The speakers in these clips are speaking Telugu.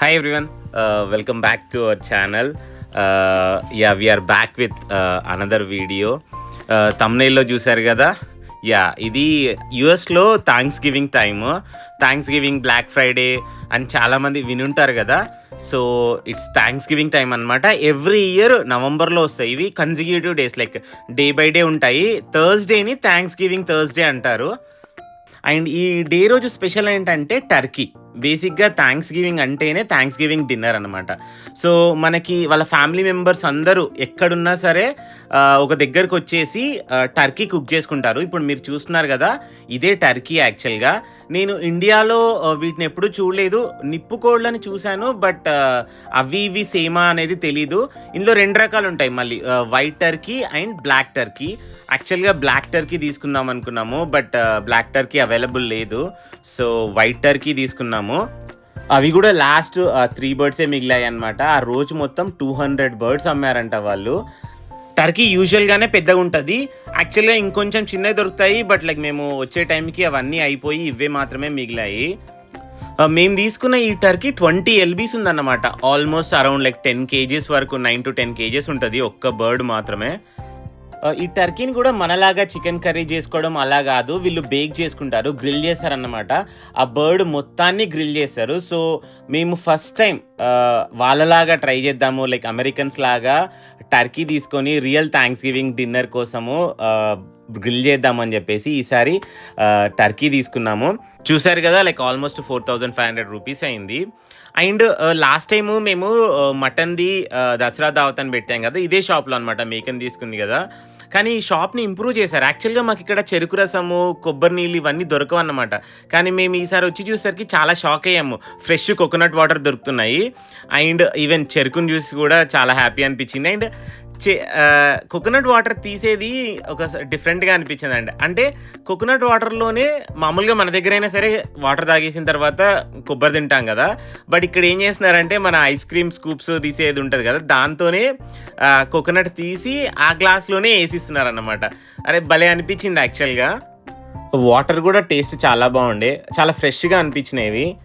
Hi everyone welcome back to our channel yeah we're back with another video తమ్నైల్లో uh, uh, uh, uh చూసారు కదా? యా ఇది యుఎస్లో Thanksgiving time Thanksgiving black Friday అని చాలామంది వినుంటారు కదా? So it's Thanksgiving time అనమాట ఎవ్రీ ఇయర్ నవంబర్లో వస్తాయి. ఇవి consecutive days like day by day ఉంటాయి. థర్స్డేని థ్యాంక్స్ గివింగ్ థర్స్డే అంటారు. అండ్ ఈ డే రోజు స్పెషల్ ఏంటంటే టర్కీ బేసిక్గా థ్యాంక్స్ గివింగ్ అంటేనే థ్యాంక్స్ గివింగ్ డిన్నర్ అనమాట సో మనకి వాళ్ళ ఫ్యామిలీ మెంబర్స్ అందరూ ఎక్కడున్నా సరే ఒక దగ్గరకు వచ్చేసి టర్కీ కుక్ చేసుకుంటారు. ఇప్పుడు మీరు చూస్తున్నారు కదా ఇదే టర్కీ యాక్చువల్గా. నేను ఇండియాలో వీటిని ఎప్పుడూ చూడలేదు. నిప్పు కోళ్ళని చూశాను బట్ అవి ఇవి సేమా అనేది తెలీదు. ఇందులో రెండు రకాలు ఉంటాయి మళ్ళీ white turkey and black turkey. యాక్చువల్గా బ్లాక్ టర్కీ తీసుకుందాం అనుకున్నాము బట్ బ్లాక్ టర్కీ అవైలబుల్ లేదు. సో వైట్ టర్కీ తీసుకున్నాము. అవి కూడా లాస్ట్ త్రీ బర్డ్సే మిగిలాయి అనమాట ఆ రోజు మొత్తం టూ హండ్రెడ్ బర్డ్స్ అమ్మారంట వాళ్ళు. టర్కీ యూజువల్గానే పెద్దగా ఉంటుంది. యాక్చువల్గా ఇంకొంచెం చిన్నవి దొరుకుతాయి బట్ లైక్ మేము వచ్చే టైంకి అవన్నీ అయిపోయి ఇవే మాత్రమే మిగిలాయి. మేము తీసుకున్న ఈ టర్కీ ట్వంటీ ఎల్బీస్ ఉందన్నమాట. Almost around like ten KGs వరకు నైన్ టు టెన్ కేజీస్ ఉంటుంది ఒక్క బర్డ్ మాత్రమే. ఈ టర్కీని కూడా మనలాగా చికెన్ కర్రీ చేసుకోవడం అలా కాదు. వీళ్ళు బేక్ చేసుకుంటారు గ్రిల్ చేస్తారన్నమాట. ఆ బర్డ్ మొత్తాన్ని గ్రిల్ చేస్తారు. సో మేము ఫస్ట్ టైం వాళ్ళలాగా ట్రై చేద్దాము. లైక్ అమెరికన్స్ లాగా టర్కీ తీసుకొని రియల్ థ్యాంక్స్ గివింగ్ డిన్నర్ కోసము గ్రిల్ చేద్దామని చెప్పేసి ఈసారి టర్కీ తీసుకున్నాము. చూసారు కదా like almost four thousand five hundred rupees అయింది. అండ్ లాస్ట్ టైం మేము మటన్ది దసరా దావత్ అని పెట్టాం కదా ఇదే షాప్లో అనమాట మేకన్ తీసుకుంది కదా. కానీ ఈ షాప్ని ఇంప్రూవ్ చేశారు. యాక్చువల్గా మాకు ఇక్కడ చెరుకు రసము కొబ్బరి నీళ్ళు ఇవన్నీ దొరకవు అన్నమాట. కానీ మేము ఈసారి వచ్చి చూసరికి చాలా షాక్ అయ్యాము. ఫ్రెష్ కోకోనట్ వాటర్ దొరుకుతున్నాయి. అండ్ ఈవెన్ చెరుకుని చూసి కూడా చాలా హ్యాపీ అనిపించింది. అండ్ కోకోనట్ వాటర్ తీసేది ఒక డిఫరెంట్గా అనిపించింది అండి అంటే కోకోనట్ వాటర్లోనే మామూలుగా మన దగ్గర అయినా సరే వాటర్ తాగేసిన తర్వాత కొబ్బరి తింటాం కదా. బట్ ఇక్కడ ఏం చేస్తున్నారంటే మన ఐస్ క్రీమ్ స్కూప్స్ తీసేది ఉంటుంది కదా. దాంతోనే కోకోనట్ తీసి ఆ గ్లాస్లోనే వేసిస్తున్నారు అన్నమాట అరే భలే అనిపించింది యాక్చువల్గా వాటర్ కూడా టేస్ట్ చాలా బాగుండే. చాలా ఫ్రెష్గా అనిపించినవి.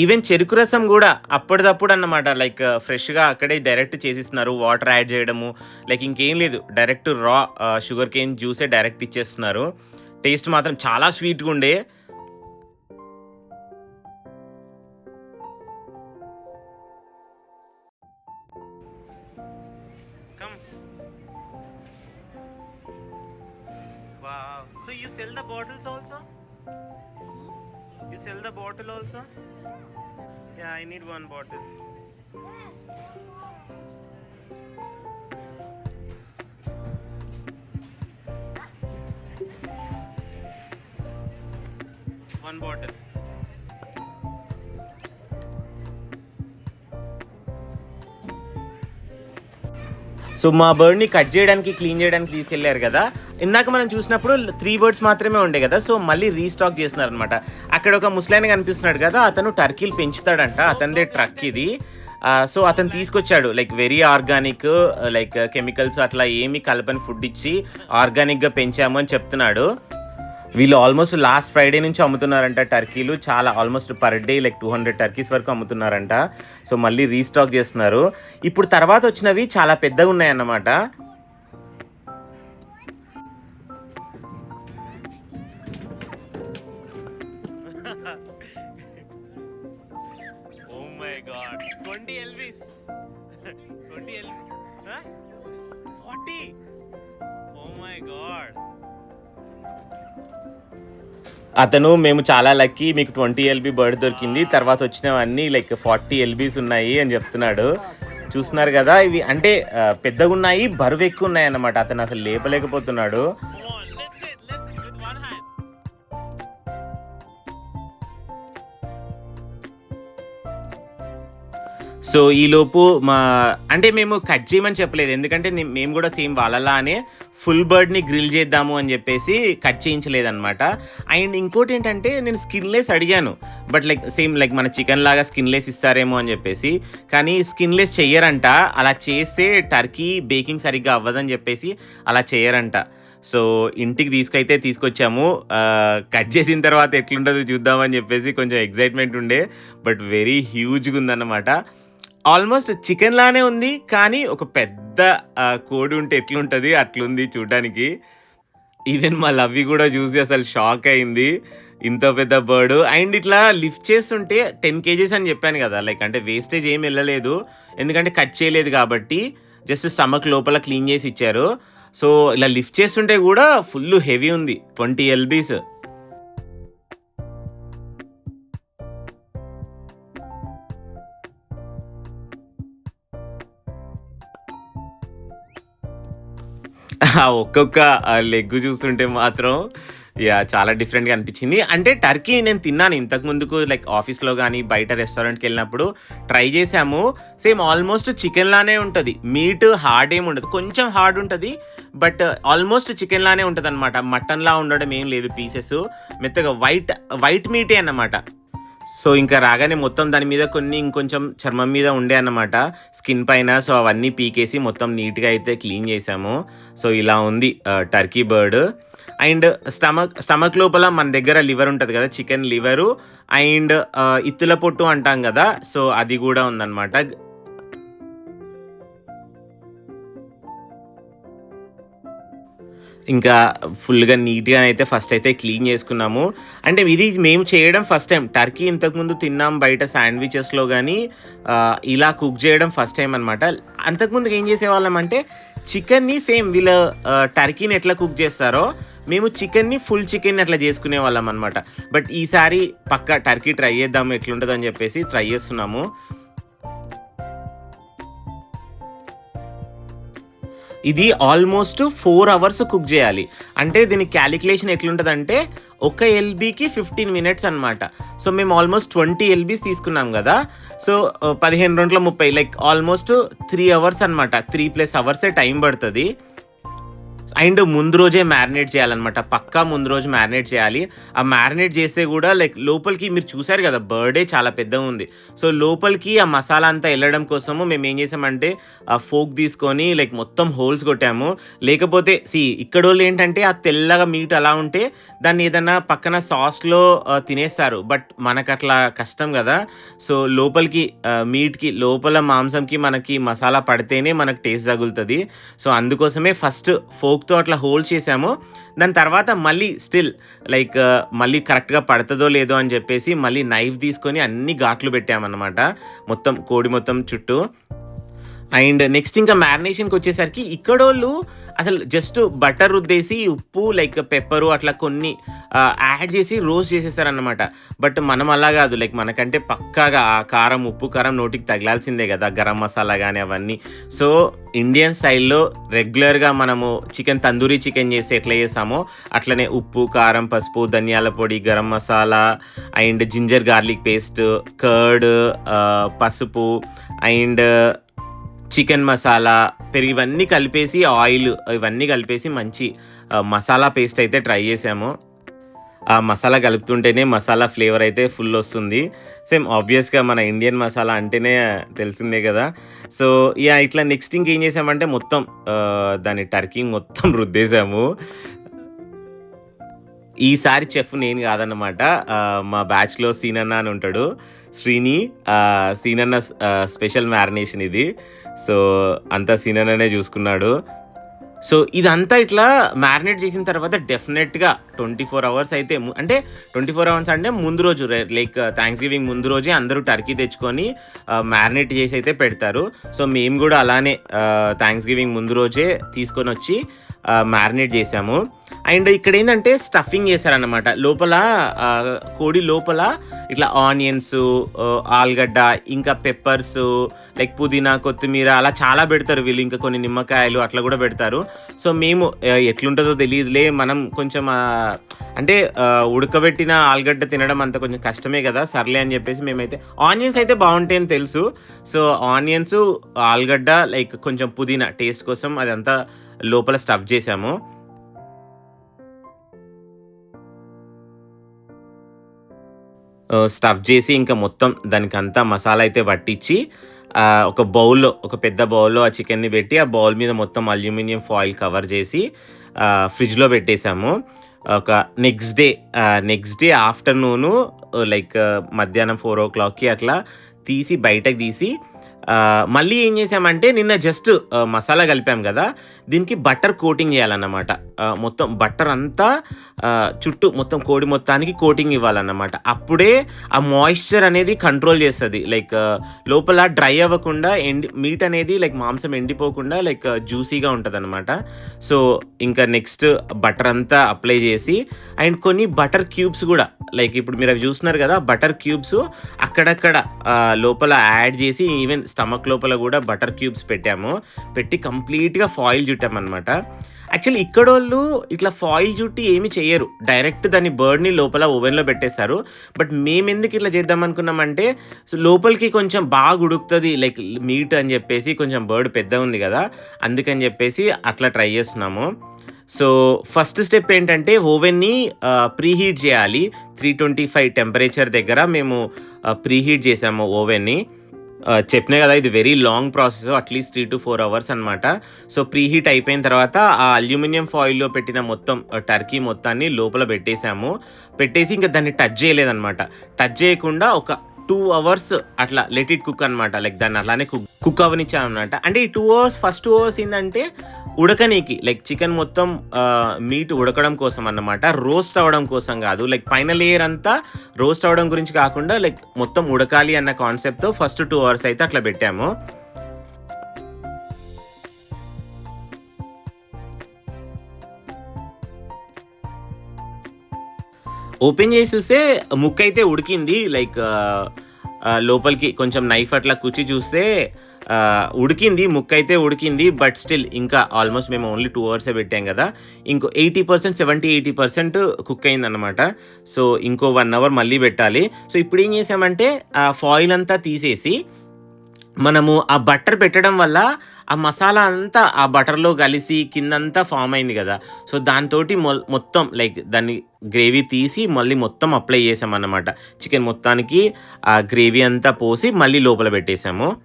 ఈవెన్ చెరుకు రసం కూడా అప్పటిదప్పుడు అన్నమాట. లైక్ ఫ్రెష్గా uh, అక్కడే డైరెక్ట్ చేసిస్తున్నారు. వాటర్ యాడ్ చేయడము లైక్ ఇంకేం లేదు. డైరెక్ట్ రా షుగర్ కేన్ జ్యూసే డైరెక్ట్ ఇచ్చేస్తున్నారు. టేస్ట్ మాత్రం చాలా స్వీట్గా ఉండే. So you sell the bottles also? You sell the bottle also? Yeah, I need one bottle. One bottle. So మా బర్డ్ని కట్ చేయడానికి క్లీన్ చేయడానికి తీసుకెళ్లారు కదా ఇందాక మనం చూసినప్పుడు త్రీ బర్డ్స్ మాత్రమే ఉండే కదా సో మళ్ళీ రీస్టాక్ చేస్తున్నారనమాట అక్కడ ఒక ముస్లాన్ కనిపిస్తున్నాడు కదా అతను టర్కీలు పెంచుతాడంట అతనిదే ట్రక్ ఇది. సో అతను తీసుకొచ్చాడు like very organic like chemicals అట్లా ఏమి కలపని ఫుడ్ ఇచ్చి ఆర్గానిక్గా పెంచాము అని చెప్తున్నాడు. వీళ్ళు ఆల్మోస్ట్ లాస్ట్ ఫ్రైడే నుంచి అమ్ముతున్నారంట టర్కీలు చాలా almost per day like two hundred turkeys వరకు అమ్ముతున్నారంట. సో మళ్ళీ రీస్టాక్ చేస్తున్నారు. ఇప్పుడు తర్వాత వచ్చినవి చాలా పెద్దగా ఉన్నాయన్నమాట. Twenty LBs. Twenty LB forty. Oh my God. అతను మేము చాలా లక్కీ మీకు ట్వంటీ ఎల్బీ బర్డ్ దొరికింది తర్వాత వచ్చినవన్నీ లైక్ ఫార్టీ ఎల్బీస్ ఉన్నాయి అని చెప్తున్నాడు. చూస్తున్నారు కదా ఇవి అంటే పెద్దగా ఉన్నాయి బరువు ఎక్కువ ఉన్నాయి అన్నమాట అతను అసలు లేపలేకపోతున్నాడు. సో ఈలోపు మా అంటే మేము కట్ చేయమని చెప్పలేదు. ఎందుకంటే మేము కూడా సేమ్ వాళ్ళలానే ఫుల్ బర్డ్ని గ్రిల్ చేద్దాము అని చెప్పేసి కట్ చేయించలేదన్నమాట. అండ్ ఇంకోటి ఏంటంటే నేను స్కిన్లెస్ అడిగాను. బట్ లైక్ సేమ్ లైక్ మన చికెన్ లాగా స్కిన్లెస్ ఇస్తారేమో అని చెప్పేసి. కానీ స్కిన్లెస్ చెయ్యరంట. అలా చేస్తే టర్కీ బేకింగ్ సరిగ్గా అవ్వదని చెప్పేసి అలా చేయరంట సో ఇంటికి తీసుకైతే తీసుకొచ్చాము. కట్ చేసిన తర్వాత ఎట్లుంటుందో చూద్దామని చెప్పేసి కొంచెం ఎగ్జైట్మెంట్ ఉండే. బట్ వెరీ హ్యూజ్గా ఉందన్నమాట ఆల్మోస్ట్ చికెన్ లానే ఉంది కానీ ఒక పెద్ద కోడి ఉంటే ఎట్లుంటుంది? అట్లుంది చూడడానికి. ఈవెన్ మా లవ్వి కూడా చూసి అసలు షాక్ అయింది. ఇంత పెద్ద బర్డ్ అండ్ ఇట్లా లిఫ్ట్ చేస్తుంటే టెన్ కేజీస్ అని చెప్పాను కదా లైక్ అంటే వేస్టేజ్ ఏం వెళ్ళలేదు. ఎందుకంటే కట్ చేయలేదు కాబట్టి జస్ట్ స్టమక్ లోపల క్లీన్ చేసి ఇచ్చారు. సో ఇలా లిఫ్ట్ చేస్తుంటే కూడా ఫుల్ హెవీ ఉంది ట్వంటీ ఎల్బీస్ ఆ ఒక్కొక్క లెగ్ చూస్తుంటే మాత్రం యా చాలా డిఫరెంట్గా అనిపించింది. అంటే టర్కీ నేను తిన్నాను ఇంతకు ముందుకు లైక్ ఆఫీస్లో కానీ బయట రెస్టారెంట్కి వెళ్ళినప్పుడు ట్రై చేసాము సేమ్ ఆల్మోస్ట్ చికెన్ లానే ఉంటుంది. మీట్ హార్డ్ ఏమి ఉండదు. కొంచెం హార్డ్ ఉంటుంది బట్ ఆల్మోస్ట్ చికెన్ లానే ఉంటుంది అనమాట మటన్లా ఉండడం ఏం లేదు పీసెస్. మెత్తగా వైట్ వైట్ మీటే అన్నమాట. సో ఇంకా రాగానే మొత్తం దాని మీద కొన్ని ఇంకొంచెం చర్మం మీద ఉండే అన్నమాట. స్కిన్ పైన సో అవన్నీ పీకేసి మొత్తం నీట్గా అయితే క్లీన్ చేసాము సో ఇలా ఉంది turkey bird. And stomach stomach లోపల మన దగ్గర లివర్ ఉంటుంది కదా చికెన్ లివరు. అండ్ ఇత్తుల పొట్టు అంటాం కదా సో అది కూడా ఉందన్నమాట. ఇంకా ఫుల్గా నీట్గా అయితే ఫస్ట్ అయితే క్లీన్ చేసుకున్నాము. అంటే ఇది మేము చేయడం ఫస్ట్ టైం టర్కీ ఇంతకుముందు తిన్నాం బయట శాండ్విచెస్లో కానీ ఇలా కుక్ చేయడం ఫస్ట్ టైం అనమాట అంతకుముందు ఏం చేసేవాళ్ళం అంటే చికెన్ని సేమ్ వీళ్ళ టర్కీని ఎట్లా కుక్ చేస్తారో మేము చికెన్ని ఫుల్ చికెన్ అట్లా చేసుకునే వాళ్ళం అనమాట బట్ ఈసారి పక్క టర్కీ ట్రై చేద్దాము ఎట్లుంటుందని చెప్పేసి ట్రై చేస్తున్నాము. ఇది ఆల్మోస్ట్ ఫోర్ అవర్స్ కుక్ చేయాలి. అంటే దీని క్యాలిక్యులేషన్ ఎట్లుంటుందంటే ఒక ఎల్బీకి ఫిఫ్టీన్ మినిట్స్ అనమాట సో మేము ఆల్మోస్ట్ ట్వంటీ ఎల్బీస్ తీసుకున్నాం కదా. సో పదిహేను రోజుల ముప్పై లైక్ ఆల్మోస్ట్ త్రీ అవర్స్ అనమాట త్రీ ప్లస్ అవర్సే టైం పడుతుంది. అండ్ ముందు రోజే మ్యారినేట్ చేయాలన్నమాట. పక్కా ముందు రోజు మ్యారినేట్ చేయాలి. ఆ మ్యారినేట్ చేస్తే కూడా లైక్ లోపలికి మీరు చూసారు కదా బర్డే చాలా పెద్దగా ఉంది. సో లోపలికి ఆ మసాలా అంతా వెళ్ళడం కోసము మేము ఏం చేసామంటే ఆ ఫోక్ తీసుకొని లైక్ మొత్తం హోల్స్ కొట్టాము. లేకపోతే సి ఇక్కడ వాళ్ళు ఏంటంటే ఆ తెల్లగా మీట్ అలా ఉంటే దాన్ని ఏదైనా పక్కన సాస్లో తినేస్తారు. బట్ మనకు అట్లా కష్టం కదా. సో లోపలికి మీట్కి లోపల మాంసంకి మనకి మసాలా పడితేనే మనకు టేస్ట్ తగులుతుంది. సో అందుకోసమే ఫస్ట్ ఫోక్ హుక్తో అట్లా హోల్డ్ చేసాము దాని తర్వాత మళ్ళీ స్టిల్ లైక్ మళ్ళీ కరెక్ట్గా పడుతుందో లేదో అని చెప్పేసి మళ్ళీ నైఫ్ తీసుకొని అన్ని ఘాట్లు పెట్టామన్నమాట మొత్తం కోడి మొత్తం చుట్టూ. అండ్ నెక్స్ట్ ఇంకా మ్యారినేషన్కి వచ్చేసరికి ఇక్కడోళ్ళు అసలు జస్ట్ బటర్ రుద్దేసి ఉప్పు లైక్ పెప్పరు అట్లా కొన్ని యాడ్ చేసి రోస్ట్ చేసేస్తారనమాట బట్ మనం అలా కాదు. లైక్ మనకంటే పక్కాగా ఆ కారం ఉప్పు కారం నోటికి తగిలాల్సిందే కదా గరం మసాలా కానీ అవన్నీ. సో ఇండియన్ స్టైల్లో రెగ్యులర్గా మనము చికెన్ తందూరి చికెన్ చేసి ఎట్లా చేస్తామో అట్లనే ఉప్పు కారం పసుపు ధనియాల పొడి garam masala and ginger garlic paste curd పసుపు అండ్ చికెన్ మసాలా పెరుగు ఇవన్నీ కలిపేసి ఆయిల్ ఇవన్నీ కలిపేసి మంచి మసాలా పేస్ట్ అయితే ట్రై చేసాము. ఆ మసాలా కలుపుతుంటేనే మసాలా ఫ్లేవర్ అయితే ఫుల్ వస్తుంది. సేమ్ ఆబ్వియస్గా మన ఇండియన్ మసాలా అంటేనే తెలిసిందే కదా. సో ఇక ఇట్లా నెక్స్ట్ ఇంకేం చేసామంటే మొత్తం దాని టర్కీ మొత్తం రుద్దేశాము ఈసారి చెఫ్ నేను కాదన్నమాట మా బ్యాచ్లో సీనన్న అని ఉంటాడు. శ్రీని సీనన్న స్పెషల్ మ్యారినేషన్ ఇది. సో అంతా సీననే చూసుకున్నాడు. సో ఇదంతా ఇట్లా మ్యారినేట్ చేసిన తర్వాత డెఫినెట్గా ట్వంటీ ఫోర్ అవర్స్ అయితే అంటే ట్వంటీ ఫోర్ అవర్స్ అంటే ముందు రోజు లైక్ థ్యాంక్స్ గివింగ్ ముందు రోజే అందరూ టర్కీ తెచ్చుకొని మ్యారినేట్ చేసి అయితే పెడతారు. సో మేము కూడా అలానే థ్యాంక్స్ గివింగ్ ముందు రోజే తీసుకొని వచ్చి మ్యారినేట్ చేసాము అండ్ ఇక్కడ ఏంటంటే స్టఫింగ్ చేశారనమాట లోపల కోడి లోపల ఇట్లా ఆనియన్స్ ఆలుగడ్డ ఇంకా పెప్పర్స్ లైక్ పుదీనా కొత్తిమీర అలా చాలా పెడతారు వీళ్ళు. ఇంకా కొన్ని నిమ్మకాయలు అట్లా కూడా పెడతారు. సో మేము ఎట్లుంటుందో తెలియదులే. మనం కొంచెం అంటే ఉడకబెట్టిన ఆలుగడ్డ తినడం అంత కొంచెం కష్టమే కదా. సర్లే అని చెప్పేసి మేమైతే ఆనియన్స్ అయితే బాగుంటాయని తెలుసు. సో ఆనియన్స్ ఆలుగడ్డ లైక్ కొంచెం పుదీనా టేస్ట్ కోసం అదంతా లోపల స్టఫ్ చేసాము స్టఫ్ చేసి ఇంకా మొత్తం దానికంతా మసాలా అయితే పట్టించి ఒక బౌల్లో ఒక పెద్ద బౌల్లో ఆ చికెన్ని పెట్టి ఆ బౌల్ మీద మొత్తం అల్యూమినియం ఫాయిల్ కవర్ చేసి ఫ్రిడ్జ్లో పెట్టేశాము. ఒక next day next day afternoon like మధ్యాహ్నం ఫోర్ ఓ క్లాక్కి అట్లా తీసి బయటకు తీసి మళ్ళీ ఏం చేసామంటే నిన్న జస్ట్ మసాలా కలిపాం కదా. దీనికి బటర్ కోటింగ్ చేయాలన్నమాట. మొత్తం బటర్ అంతా చుట్టూ మొత్తం కోడి మొత్తానికి కోటింగ్ ఇవ్వాలన్నమాట. అప్పుడే ఆ మాయిశ్చర్ అనేది కంట్రోల్ చేస్తుంది. లైక్ లోపల డ్రై అవ్వకుండా ఎండి మీట్ అనేది లైక్ మాంసం ఎండిపోకుండా లైక్ జ్యూసీగా ఉంటుంది అనమాట సో ఇంకా నెక్స్ట్ బటర్ అంతా అప్లై చేసి అండ్ కొన్ని బటర్ క్యూబ్స్ కూడా. లైక్ ఇప్పుడు మీరు అవి చూస్తున్నారు కదా బటర్ క్యూబ్స్ అక్కడక్కడ లోపల యాడ్ చేసి ఈవెన్ స్టమక్ లోపల కూడా బటర్ క్యూబ్స్ పెట్టాము. పెట్టి కంప్లీట్గా ఫాయిల్ చుట్టామన్నమాట యాక్చువల్లీ ఇక్కడ వాళ్ళు ఇట్లా ఫాయిల్ చుట్టి ఏమి చేయరు డైరెక్ట్ దాని బర్డ్ని లోపల ఓవెన్లో పెట్టేస్తారు బట్ మేము ఎందుకు ఇట్లా చేద్దాం అనుకున్నామంటే సో లోపలికి కొంచెం బాగా ఉడుకుతుంది లైక్ మీట్ అని చెప్పేసి కొంచెం బర్డ్ పెద్ద ఉంది కదా అందుకని చెప్పేసి అట్లా ట్రై చేస్తున్నాము. సో ఫస్ట్ స్టెప్ ఏంటంటే ఓవెన్ని ప్రీహీట్ చేయాలి. త్రీ ట్వంటీ ఫైవ్ టెంపరేచర్ దగ్గర మేము ప్రీహీట్ చేసాము ఓవెన్ని. చెప్పినా కదా ఇది very long process at least three to four hours అనమాట సో ప్రీ హీట్ అయిపోయిన తర్వాత ఆ అల్యూమినియం ఫాయిల్లో పెట్టిన మొత్తం టర్కీ మొత్తాన్ని లోపల పెట్టేశాము. పెట్టేసి ఇంకా దాన్ని టచ్ చేయలేదన్నమాట. టచ్ చేయకుండా ఒక టూ అవర్స్ అట్లా లెట్ ఇట్ కుక్ అనమాట లైక్ దాన్ని అలానే కుక్ కుక్ అవనిచ్చాను అనమాట అంటే ఈ two hours first two hours ఏంటంటే ఉడకనీకి లైక్ చికెన్ మొత్తం మీట్ ఉడకడం కోసం అన్నమాట. రోస్ట్ అవ్వడం కోసం కాదు. లైక్ పైన లేయర్ అంతా రోస్ట్ అవ్వడం గురించి కాకుండా లైక్ మొత్తం ఉడకాలి అన్న కాన్సెప్ట్తో ఫస్ట్ టూ అవర్స్ అయితే అట్లా పెట్టాము. ఓపెన్ చేసి చూస్తే ముక్క అయితే ఉడికింది లైక్ లోపలికి కొంచెం నైఫ్ అట్లా కుచ్చి చూస్తే ఉడికింది ముక్క అయితే ఉడికింది బట్ స్టిల్ ఇంకా ఆల్మోస్ట్ మేము ఓన్లీ టూ అవర్సే పెట్టాం కదా. ఇంకో eighty percent seventy eighty percent cook అయిందన్నమాట. సో ఇంకో వన్ అవర్ మళ్ళీ పెట్టాలి. సో ఇప్పుడు ఏం చేసామంటే ఆ ఫాయిల్ అంతా తీసేసి మనము ఆ బటర్ పెట్టడం వల్ల ఆ మసాలా అంతా ఆ బటర్లో కలిసి కిందంతా ఫామ్ అయింది కదా. సో దాంతో మొత్తం లైక్ దాన్ని గ్రేవీ తీసి మళ్ళీ మొత్తం అప్లై చేసామన్నమాట. చికెన్ మొత్తానికి ఆ గ్రేవీ అంతా పోసి మళ్ళీ లోపల పెట్టేసాము.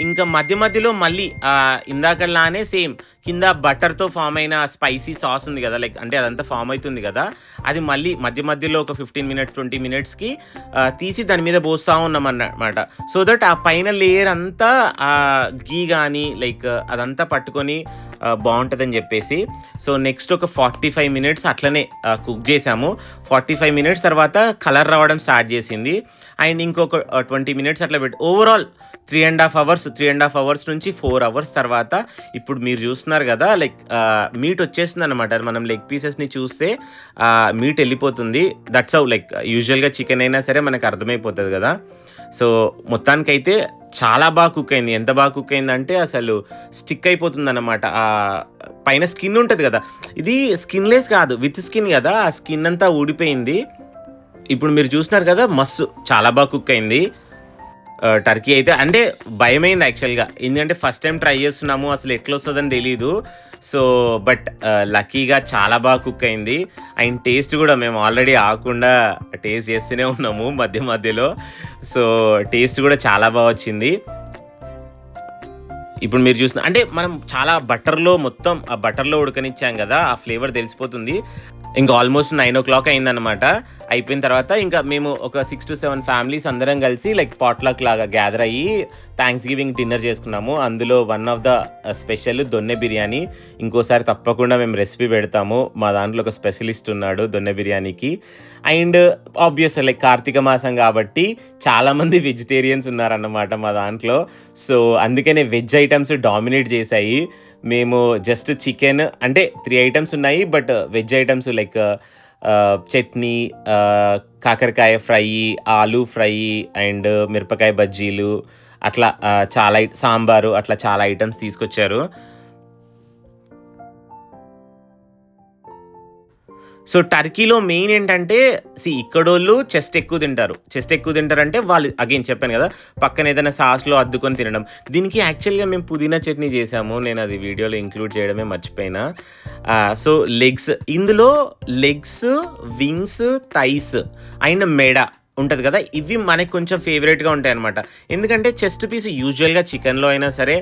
ఇంకా మధ్య మధ్యలో మళ్ళీ ఇందాకలానే సేమ్ కింద బటర్తో ఫామ్ అయిన స్పైసీ సాస్ ఉంది కదా లైక్ అంటే అదంతా ఫామ్ అవుతుంది కదా అది మళ్ళీ మధ్య మధ్యలో ఒక ఫిఫ్టీన్ మినిట్స్ ట్వంటీ మినిట్స్కి తీసి దాని మీద పోస్తూ ఉన్నాం అన్నమాట. సో దట్ ఆ పైన లేయర్ అంతా ఆ గీ కానీ లైక్ అదంతా పట్టుకొని బాగుంటుందని చెప్పేసి సో నెక్స్ట్ ఒక ఫార్టీ ఫైవ్ మినిట్స్ అట్లనే కుక్ చేసాము ఫార్టీ ఫైవ్ మినిట్స్ తర్వాత కలర్ రావడం స్టార్ట్ చేసింది. అండ్ ఇంకొక ట్వంటీ మినిట్స్ అట్లా పెట్టి overall three and half hours three and half hours నుంచి ఫోర్ అవర్స్ తర్వాత ఇప్పుడు మీరు చూస్తున్నారు కదా లైక్ మీట్ వచ్చేస్తుంది అనమాట మనం లెగ్ పీసెస్ని చూస్తే మీట్ వెళ్ళిపోతుంది. దట్స్ అవ్ లైక్ యూజువల్గా చికెన్ అయినా సరే మనకు అర్థమైపోతుంది కదా. సో మొత్తానికైతే చాలా బాగా కుక్ అయింది. ఎంత బాగా కుక్ అయిందంటే అసలు స్టిక్ అయిపోతుంది అనమాట పైన స్కిన్ ఉంటుంది కదా. ఇది స్కిన్లెస్ కాదు విత్ స్కిన్ కదా. ఆ స్కిన్ అంతా ఊడిపోయింది. ఇప్పుడు మీరు చూసినారు కదా మస్తు చాలా బాగా కుక్ అయింది. టర్కీ అయితే అంటే భయమైంది యాక్చువల్గా ఎందుకంటే ఫస్ట్ టైం ట్రై చేస్తున్నాము అసలు ఎట్లా వస్తుందని తెలీదు సో బట్ లక్కీగా చాలా బాగా కుక్ అయింది. అండ్ టేస్ట్ కూడా మేము ఆల్రెడీ ఆకుండా టేస్ట్ చేస్తూనే ఉన్నాము మధ్య మధ్యలో. సో టేస్ట్ కూడా చాలా బాగా వచ్చింది. ఇప్పుడు మీరు చూసిన అంటే మనం చాలా బటర్లో మొత్తం ఆ బటర్లో ఉడకనిచ్చాం కదా ఆ ఫ్లేవర్ తెలిసిపోతుంది. ఇంకా ఆల్మోస్ట్ నైన్ ఓ క్లాక్ అయిందనమాట అయిపోయిన తర్వాత ఇంకా మేము ఒక సిక్స్ టు సెవెన్ ఫ్యామిలీస్ అందరం కలిసి లైక్ పాట్లాక్ లాగా గ్యాదర్ అయ్యి థ్యాంక్స్ గివింగ్ డిన్నర్ చేసుకున్నాము. అందులో one of the special donne biryani. ఇంకోసారి తప్పకుండా మేము రెసిపీ పెడతాము. మా దాంట్లో ఒక స్పెషలిస్ట్ ఉన్నాడు దొన్నె బిర్యానీకి. అండ్ ఆబ్వియస్ లైక్ కార్తీక మాసం కాబట్టి చాలామంది వెజిటేరియన్స్ ఉన్నారన్నమాట మా దాంట్లో. సో అందుకనే వెజ్ ఐటమ్స్ డామినేట్ చేశాయి. మేము జస్ట్ చికెన్ అంటే త్రీ ఐటమ్స్ ఉన్నాయి but veg items like chutney uh, కాకరకాయ ఫ్రై ఆలు ఫ్రై అండ్ మిరపకాయ బజ్జీలు అట్లా uh, చాలా ఐ- సాంబారు అట్లా చాలా ఐటమ్స్ తీసుకొచ్చారు. సో టర్కీలో మెయిన్ ఏంటంటే సి ఇక్కడోళ్ళు చెస్ట్ ఎక్కువ తింటారు. చెస్ట్ ఎక్కువ తింటారు అంటే వాళ్ళు అగైన్ చెప్పాను కదా పక్కన ఏదైనా సాస్లో అద్దుకొని తినడం. దీనికి యాక్చువల్గా మేము పుదీనా చట్నీ చేసాము నేను అది వీడియోలో ఇంక్లూడ్ చేయడమే మర్చిపోయినా. సో లెగ్స్ ఇందులో లెగ్స్ వింగ్స్ థైస్ అండ్ మెడ ఉంటుంది కదా ఇవి మనకి కొంచెం ఫేవరెట్గా ఉంటాయి అనమాట ఎందుకంటే చెస్ట్ పీస్ యూజువల్గా చికెన్లో అయినా సరే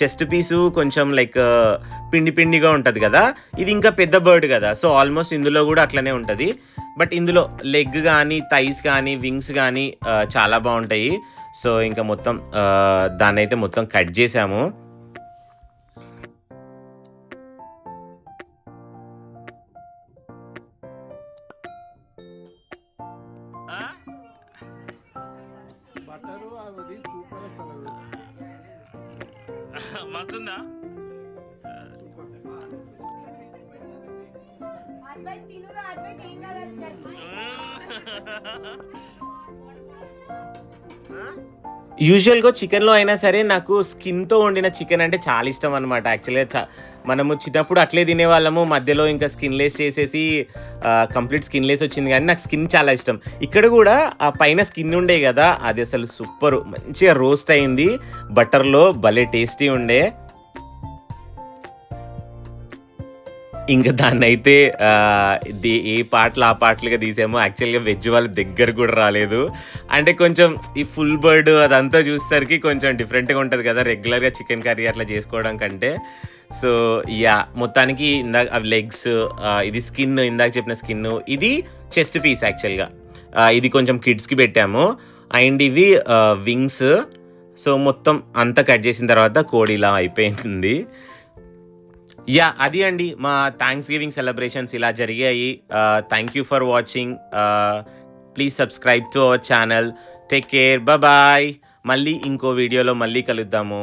చెస్ట్ పీసు కొంచెం లైక్ uh, పిండి పిండిగా ఉంటుంది కదా ఇది ఇంకా పెద్ద బర్డ్ కదా సో ఆల్మోస్ట్ ఇందులో కూడా అట్లనే ఉంటుంది. బట్ ఇందులో లెగ్ కానీ థైస్ కానీ వింగ్స్ కానీ చాలా బాగుంటాయి. సో ఇంకా మొత్తం uh, దాన్నైతే దాన్ని అయితే మొత్తం కట్ చేసాము. యూజువల్గా చికెన్లో అయినా సరే నాకు స్కిన్తో వండిన చికెన్ అంటే చాలా ఇష్టం అనమాట యాక్చువల్గా మనము చిన్నప్పుడు అట్లే తినేవాళ్ళము. మధ్యలో ఇంకా స్కిన్లెస్ చేసేసి కంప్లీట్ స్కిన్లెస్ వచ్చింది కానీ నాకు స్కిన్ చాలా ఇష్టం. ఇక్కడ కూడా ఆ పైన స్కిన్ ఉండే కదా అది అసలు సూపర్. మంచిగా రోస్ట్ అయింది. బటర్లో భలే టేస్టీ ఉండే. ఇంకా దాన్ని అయితే ఏ పాటలు ఆ పాటలుగా తీసామో. యాక్చువల్గా వెజ్ వాళ్ళ దగ్గర కూడా రాలేదు. అంటే కొంచెం ఈ ఫుల్ బర్డ్ అదంతా చూసేసరికి కొంచెం డిఫరెంట్గా ఉంటుంది కదా. రెగ్యులర్గా చికెన్ కర్రీ అట్లా చేసుకోవడం కంటే. సో యా మొత్తానికి ఇందాక అవి లెగ్స్ ఇది స్కిన్ ఇందాక చెప్పిన స్కిన్ ఇది చెస్ట్ పీస్ యాక్చువల్గా ఇది కొంచెం కిడ్స్కి పెట్టాము. అండ్ ఇవి వింగ్స్ సో మొత్తం అంతా కట్ చేసిన తర్వాత కోడి ఇలా అయిపోయింది. యా అది అండి. మా థ్యాంక్స్ గివింగ్ సెలబ్రేషన్స్ ఇలా జరిగాయి. Thank you for watching please subscribe to our channel take care bye మళ్ళీ ఇంకో వీడియోలో మళ్ళీ కలుద్దాము.